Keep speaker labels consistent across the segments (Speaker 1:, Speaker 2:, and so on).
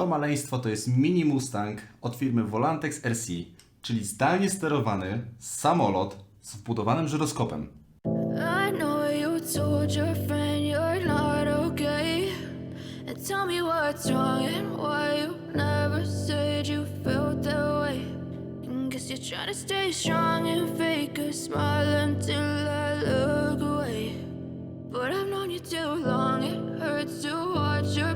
Speaker 1: To maleństwo to jest mini Mustang od firmy Volantex RC, czyli zdalnie sterowany samolot z wbudowanym żyroskopem.
Speaker 2: But I've known you too long, it hurts to watch your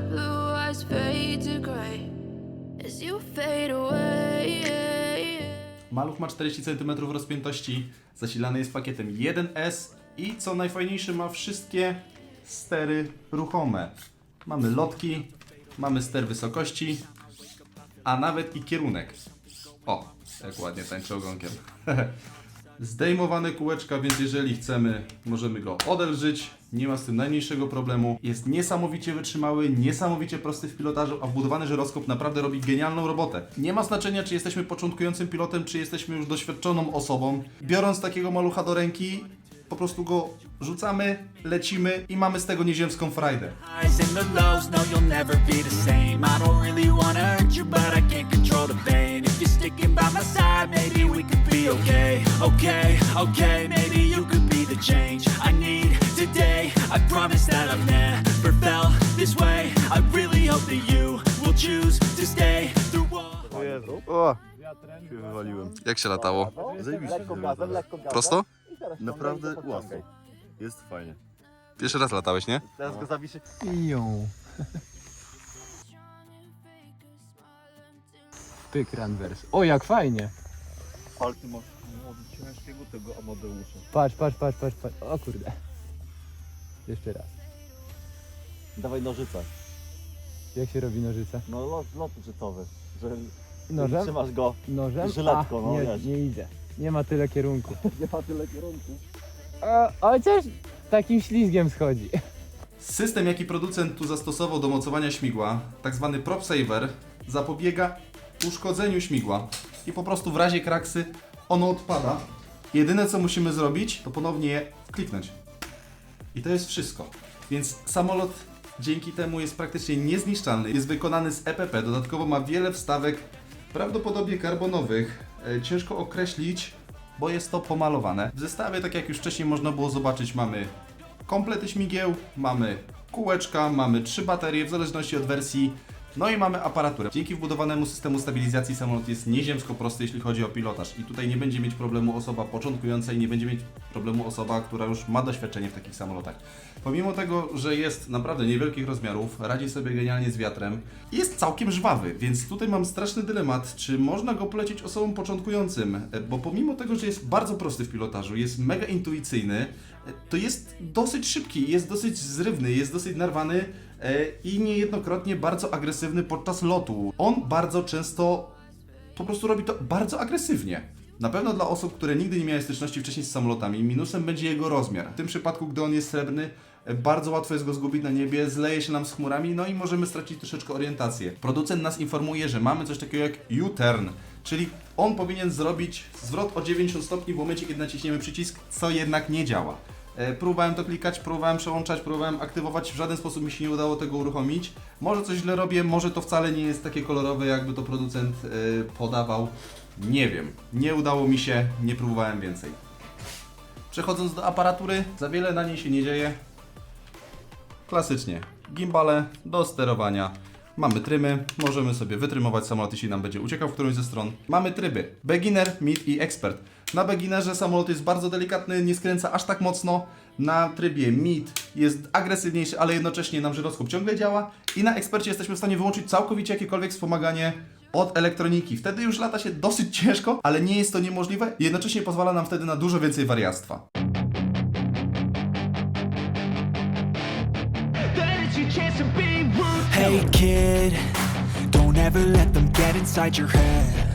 Speaker 1: Maluch ma 40 cm rozpiętości, zasilany jest pakietem 1S i co najfajniejsze ma wszystkie stery ruchome. Mamy lotki, mamy ster wysokości, a nawet i kierunek. O, jak ładnie tańczy ogonkiem. Zdejmowane kółeczka, więc jeżeli chcemy, możemy go odelżyć. Nie ma z tym najmniejszego problemu. Jest niesamowicie wytrzymały, niesamowicie prosty w pilotażu, a wbudowany żyroskop naprawdę robi genialną robotę. Nie ma znaczenia, czy jesteśmy początkującym pilotem, czy jesteśmy już doświadczoną osobą. Biorąc takiego malucha do ręki, po prostu go rzucamy, lecimy i mamy z tego nieziemską frajdę.
Speaker 3: lows, no all
Speaker 4: O! Się wywaliłem.
Speaker 1: Jak się latało?
Speaker 4: Zajebiście się wywaliłem.
Speaker 1: Prosto?
Speaker 4: Naprawdę łatwo. Jest fajnie.
Speaker 1: Pierwszy raz latałeś, nie?
Speaker 4: Teraz go zawiszę.
Speaker 5: Ją. Pyk Ranvers. O, jak fajnie.
Speaker 4: Ale ty masz ciężkiego tego Amadeusza.
Speaker 5: Patrz, patrz, patrz, patrz, patrz. O kurde. Jeszcze raz.
Speaker 4: Dawaj nożyce.
Speaker 5: Jak się robi nożyce?
Speaker 4: No lot, lot żytowy. Że
Speaker 5: Nożem?
Speaker 4: trzymasz go.
Speaker 5: Nożem?
Speaker 4: Żyletką, no
Speaker 5: nie,
Speaker 4: wiesz.
Speaker 5: nie idzie. Nie ma tyle kierunku.
Speaker 4: Nie ma tyle kierunków.
Speaker 5: A, chociaż takim ślizgiem schodzi.
Speaker 1: System, jaki producent tu zastosował do mocowania śmigła, tak zwany prop saver, zapobiega uszkodzeniu śmigła i po prostu w razie kraksy ono odpada. Jedyne co musimy zrobić, to ponownie je kliknąć. I to jest wszystko. Więc samolot dzięki temu jest praktycznie niezniszczalny. Jest wykonany z EPP, dodatkowo ma wiele wstawek, prawdopodobnie karbonowych. E, Ciężko określić, bo jest to pomalowane. W zestawie, tak jak już wcześniej można było zobaczyć, mamy komplety śmigieł, mamy kółeczka, mamy trzy baterie w zależności od wersji, no i mamy aparaturę. Dzięki wbudowanemu systemu stabilizacji samolot jest nieziemsko prosty, jeśli chodzi o pilotaż i tutaj nie będzie mieć problemu osoba początkująca i nie będzie mieć problemu osoba, która już ma doświadczenie w takich samolotach. Pomimo tego, że jest naprawdę niewielkich rozmiarów, radzi sobie genialnie z wiatrem jest całkiem żwawy, więc tutaj mam straszny dylemat, czy można go polecić osobom początkującym, bo pomimo tego, że jest bardzo prosty w pilotażu, jest mega intuicyjny, to jest dosyć szybki, jest dosyć zrywny, jest dosyć narwany i niejednokrotnie bardzo agresywny podczas lotu. On bardzo często po prostu robi to bardzo agresywnie. Na pewno dla osób, które nigdy nie miały styczności wcześniej z samolotami, minusem będzie jego rozmiar. W tym przypadku, gdy on jest srebrny, e, bardzo łatwo jest go zgubić na niebie, zleje się nam z chmurami, no i możemy stracić troszeczkę orientację. Producent nas informuje, że mamy coś takiego jak U-turn, czyli on powinien zrobić zwrot o 90 stopni w momencie, kiedy naciśniemy przycisk, co jednak nie działa. E, Próbowałem to klikać, próbowałem przełączać, próbowałem aktywować, w żaden sposób mi się nie udało tego uruchomić. Może coś źle robię, może to wcale nie jest takie kolorowe, jakby to producent e, podawał. Nie wiem, nie udało mi się, nie próbowałem więcej. Przechodząc do aparatury, za wiele na niej się nie dzieje. Klasycznie, gimbale do sterowania. Mamy trymy, możemy sobie wytrymować samolot, jeśli nam będzie uciekał w którąś ze stron. Mamy tryby beginner, mid i expert. Na beginnerze samolot jest bardzo delikatny, nie skręca aż tak mocno. Na trybie mid jest agresywniejszy, ale jednocześnie nam żyroskop ciągle działa. I na ekspercie jesteśmy w stanie wyłączyć całkowicie jakiekolwiek wspomaganie od elektroniki. Wtedy już lata się dosyć ciężko, ale nie jest to niemożliwe. Jednocześnie pozwala nam wtedy na dużo więcej wariactwa.
Speaker 3: Hey kid, don't ever let them get inside your head.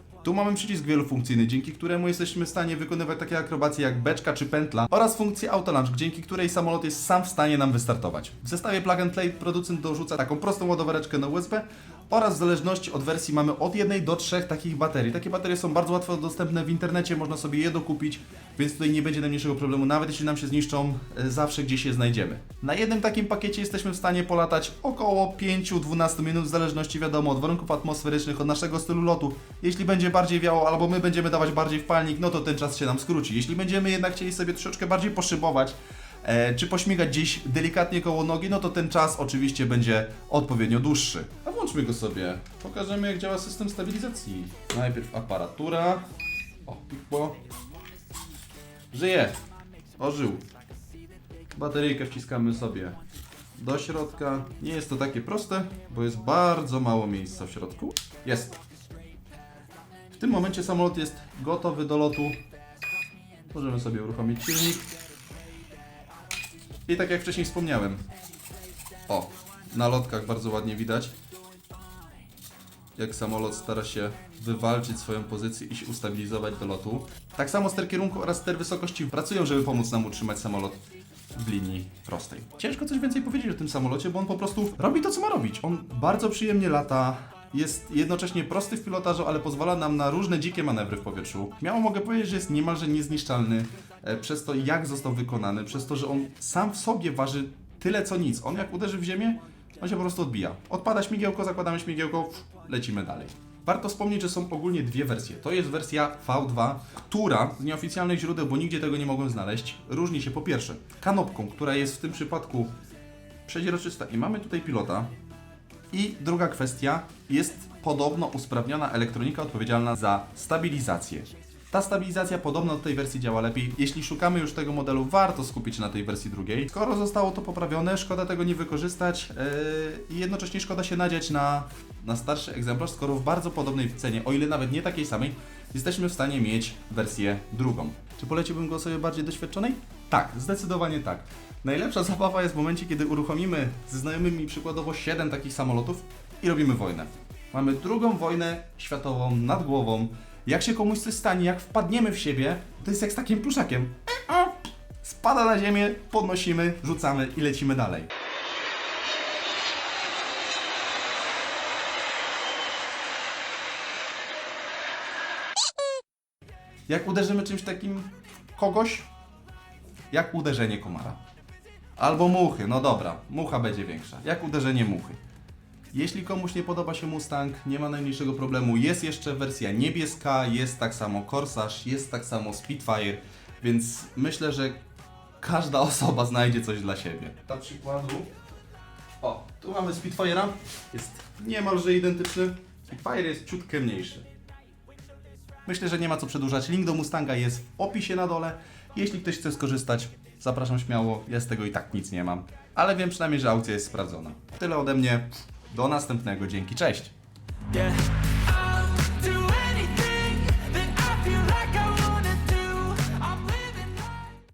Speaker 1: Tu mamy przycisk wielofunkcyjny, dzięki któremu jesteśmy w stanie wykonywać takie akrobacje jak beczka czy pętla oraz funkcję auto launch, dzięki której samolot jest sam w stanie nam wystartować. W zestawie plug and play producent dorzuca taką prostą ładowareczkę na USB oraz w zależności od wersji mamy od jednej do trzech takich baterii. Takie baterie są bardzo łatwo dostępne w internecie, można sobie je dokupić, więc tutaj nie będzie najmniejszego problemu, nawet jeśli nam się zniszczą, e, zawsze gdzieś je znajdziemy. Na jednym takim pakiecie jesteśmy w stanie polatać około 5-12 minut, w zależności wiadomo od warunków atmosferycznych, od naszego stylu lotu. Jeśli będzie bardziej wiało, albo my będziemy dawać bardziej w palnik, no to ten czas się nam skróci. Jeśli będziemy jednak chcieli sobie troszeczkę bardziej poszybować, czy pośmigać gdzieś delikatnie koło nogi, no to ten czas oczywiście będzie odpowiednio dłuższy. A włączmy go sobie. Pokażemy jak działa system stabilizacji. Najpierw aparatura. O, pikło. Żyje. Ożył. Bateryjkę wciskamy sobie do środka. Nie jest to takie proste, bo jest bardzo mało miejsca w środku. Jest. W tym momencie samolot jest gotowy do lotu. Możemy sobie uruchomić silnik. I tak jak wcześniej wspomniałem. O, na lotkach bardzo ładnie widać. Jak samolot stara się wywalczyć swoją pozycję i się ustabilizować do lotu. Tak samo ster kierunku oraz ster wysokości pracują, żeby pomóc nam utrzymać samolot w linii prostej. Ciężko coś więcej powiedzieć o tym samolocie, bo on po prostu robi to, co ma robić. On bardzo przyjemnie lata, jest jednocześnie prosty w pilotażu, ale pozwala nam na różne dzikie manewry w powietrzu. Miało mogę powiedzieć, że jest niemalże niezniszczalny e, przez to, jak został wykonany, przez to, że on sam w sobie waży tyle co nic. On jak uderzy w ziemię, on się po prostu odbija. Odpada śmigiełko, zakładamy śmigiełko, lecimy dalej. Warto wspomnieć, że są ogólnie dwie wersje. To jest wersja V2, która z nieoficjalnych źródeł, bo nigdzie tego nie mogłem znaleźć, różni się po pierwsze kanopką, która jest w tym przypadku przeźroczysta i mamy tutaj pilota. I druga kwestia, jest podobno usprawniona elektronika odpowiedzialna za stabilizację. Ta stabilizacja podobno do tej wersji działa lepiej. Jeśli szukamy już tego modelu, warto skupić się na tej wersji drugiej. Skoro zostało to poprawione, szkoda tego nie wykorzystać yy, i jednocześnie szkoda się nadziać na, na starszy egzemplarz, skoro w bardzo podobnej cenie, o ile nawet nie takiej samej, jesteśmy w stanie mieć wersję drugą. Czy poleciłbym go osobie bardziej doświadczonej? Tak, zdecydowanie tak. Najlepsza zabawa jest w momencie, kiedy uruchomimy ze znajomymi przykładowo 7 takich samolotów i robimy wojnę. Mamy drugą wojnę światową nad głową. Jak się komuś coś stanie, jak wpadniemy w siebie, to jest jak z takim pluszakiem. E, Spada na ziemię, podnosimy, rzucamy i lecimy dalej. Jak uderzymy czymś takim w kogoś, jak uderzenie komara. Albo muchy, no dobra, mucha będzie większa. Jak uderzenie muchy. Jeśli komuś nie podoba się Mustang, nie ma najmniejszego problemu. Jest jeszcze wersja niebieska, jest tak samo Corsage, jest tak samo Spitfire, więc myślę, że każda osoba znajdzie coś dla siebie. Dla przykładu, o, tu mamy Spitfire'a, jest niemalże identyczny. Spitfire jest ciutkę mniejszy. Myślę, że nie ma co przedłużać. Link do Mustanga jest w opisie na dole. Jeśli ktoś chce skorzystać, zapraszam śmiało. Ja z tego i tak nic nie mam. Ale wiem przynajmniej, że aukcja jest sprawdzona. Tyle ode mnie. Do następnego. Dzięki. Cześć.